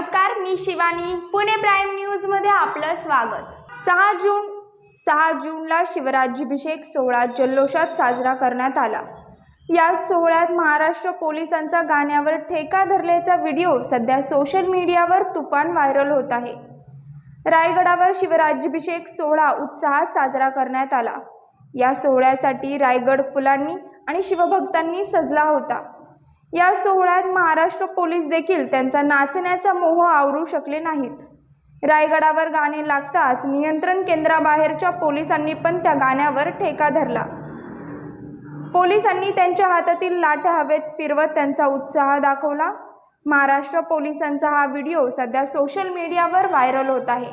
नमस्कार मी शिवानी. पुणे प्राईम न्यूजमध्ये आपलं स्वागत. सहा जून सहा जूनला शिवराज्याभिषेक सोहळा जल्लोषात साजरा करण्यात आला. या सोहळ्यात महाराष्ट्र पोलिसांचा गाण्यावर ठेका धरल्याचा व्हिडिओ सध्या सोशल मीडियावर तुफान व्हायरल होत आहे. रायगडावर शिवराज्याभिषेक सोहळा उत्साहात साजरा करण्यात आला. या सोहळ्यासाठी रायगड फुलांनी आणि शिवभक्तांनी सजला होता. या सोहळ्यात महाराष्ट्र पोलीस देखील त्यांचा नाचण्याचा मोह आवरू शकले नाहीत. रायगडावर गाणे लागताच नियंत्रण केंद्राबाहेरच्या पोलिसांनी पण त्या गाण्यावर ठेका धरला. पोलिसांनी त्यांच्या हातातील लाटा हवेत फिरवत त्यांचा उत्साह दाखवला. महाराष्ट्र पोलिसांचा हा व्हिडिओ सध्या सोशल मीडियावर व्हायरल होत आहे.